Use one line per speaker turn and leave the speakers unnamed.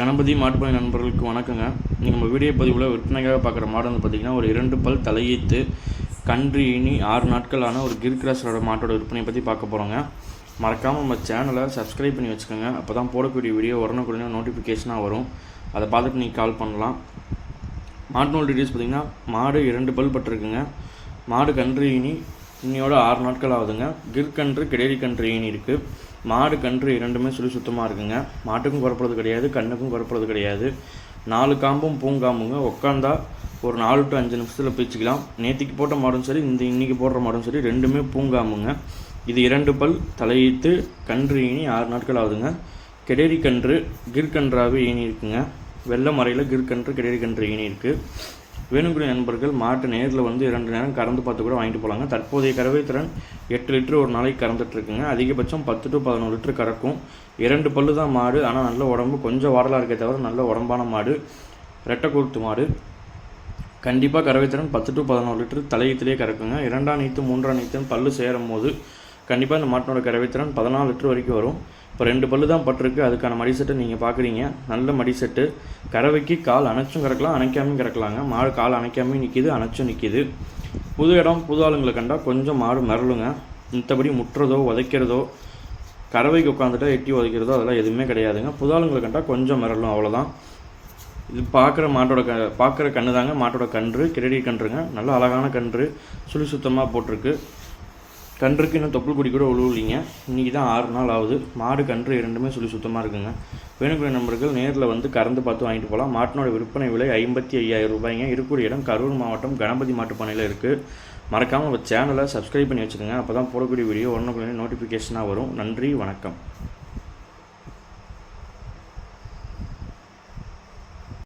கணபதி மாட்டுப்பணி நண்பர்களுக்கு வணக்கங்க. நீங்கள் நம்ம வீடியோ பதிவில் விற்பனைக்காக பார்க்குற மாடு வந்து பார்த்திங்கன்னா ஒரு இரண்டு பல் தலையீத்து கன்று இனி ஆறு நாட்களான ஒரு கிர் கிராஸரோட மாட்டோட விற்பனையை பற்றி பார்க்க போகிறோங்க மறக்காமல் நம்ம சேனலை சப்ஸ்கிரைப் பண்ணி வச்சுக்கோங்க. அப்போ தான் போடக்கூடிய வீடியோ உடனுக்குடனே நோட்டிஃபிகேஷனாக வரும். அதை பார்த்துட்டு நீங்கள் கால் பண்ணலாம். மாட்டு நூல் டீட்டெயில்ஸ் பார்த்திங்கன்னா மாடு இரண்டு பல் பட்டிருக்குங்க. மாடு கன்று இனி இன்னையோட ஆறு நாட்கள் ஆகுதுங்க. கிர்கன்று கிடேரி கன்று ஈனி இருக்குது மாடு கன்று இரண்டுமே சுழி சுத்தமாக இருக்குங்க. மாட்டுக்கும் குறப்படுறது கிடையாது கண்ணுக்கும் குறப்படுறது கிடையாது. நாலு காம்பும் பூங்காம்புங்க உட்காந்தா ஒரு நாலு டு அஞ்சு நிமிஷத்தில் பிரிச்சுக்கலாம் நேற்றுக்கு போட்ட மாடும் சரி இந்த இன்னைக்கு போடுற மாடும் சரி ரெண்டுமே பூங்காம்புங்க இது இரண்டு பல் தலையிட்டு கன்று ஈனி ஆறு நாட்கள் ஆகுதுங்க. கெடேரி கன்று கிற்கன்றாவே ஈனி இருக்குங்க. வெள்ளை மறையில் கிற்கன்று கெடேரி கன்று ஈனி இருக்குது வேணுங்கிற நண்பர்கள் மாட்டு நேரில் வந்து இரண்டு நேரம் கறந்து பார்த்து கூட வாங்கிட்டு போகலாங்க தற்போதைய கறவை திறன் எட்டு லிட்டர் ஒரு நாளைக்கு கறந்துட்டுருக்குங்க. அதிகபட்சம் பத்து டு பதினோரு லிட்டர் கறக்கும். இரண்டு பல்லு தான் மாடு ஆனால் நல்ல உடம்பு கொஞ்சம் வாடலாக இருக்கே தவிர நல்ல உடம்பான மாடு. ரெட்டை கூர்த்து மாடு. கண்டிப்பாக கறவை திறன் பத்து டு பதினோரு லிட்டர் தலையத்திலே கறக்குங்க. இரண்டாம் நீத்து மூன்றாம் நீத்துன்னு பல்லு சேரும் போது கண்டிப்பாக இந்த மாட்டினோட கறவை திறன் பதினாலு லிட்டர் வரைக்கும் வரும். இப்போ ரெண்டு பல்லு தான் பட்டிருக்கு. அதுக்கான மடி செட்டை நீங்கள் பார்க்குறீங்க நல்ல மடி செட்டு. கறவைக்கு கால் அணைச்சும் கறக்கலாம் அணைக்காமையும் கறக்கலாங்க. மாடு கால் அணைக்காமையும் நிற்கிது அணைச்சும் நிற்கிது புது இடம் புது ஆளுங்களை கண்டால் கொஞ்சம் மாடு மிரளுங்க. மத்தபடி முட்டுறதோ உதைக்கிறதோ கறவைக்கு உட்காந்துட்டா எட்டி உதைக்கிறதோ அதெல்லாம் எதுவுமே கிடையாதுங்க. புது ஆளுங்களை கண்டால் கொஞ்சம் மிரளும் அவ்வளோதான் இது பார்க்குற மாட்டோட க பார்க்குற கன்று தாங்க மாட்டோட கன்று கிரெடிட் கன்றுங்க. நல்ல அழகான கன்று. சுழி சுத்தமாக போட்டிருக்கு. கன்றுக்கு இன்னும் தொப்புள் குடி கூட உழுவலிங்க. இன்றைக்கி தான் ஆறு நாள் ஆகுது. மாடு கன்று இரண்டுமே சொல்லி சுத்தமாக இருக்குங்க. வேணுங்கிற நண்பர்கள் நேரில் வந்து கறந்து பார்த்து வாங்கிட்டு போகலாம் மாட்டினோட விற்பனை விலை ஐம்பத்தி ஐயாயிரம் ரூபாய்ங்க. இருக்கக்கூடிய இடம் கரூர் மாவட்டம் கணபதி மாட்டுப்பண்ணையில் இருக்குது மறக்காமல் நம்ம சேனலை சப்ஸ்கிரைப் பண்ணி வச்சுக்கோங்க. அப்போ தான் போடக்கூடிய வீடியோ ஒன்றுக்குள்ளே நோட்டிஃபிகேஷனாக வரும். நன்றி வணக்கம்.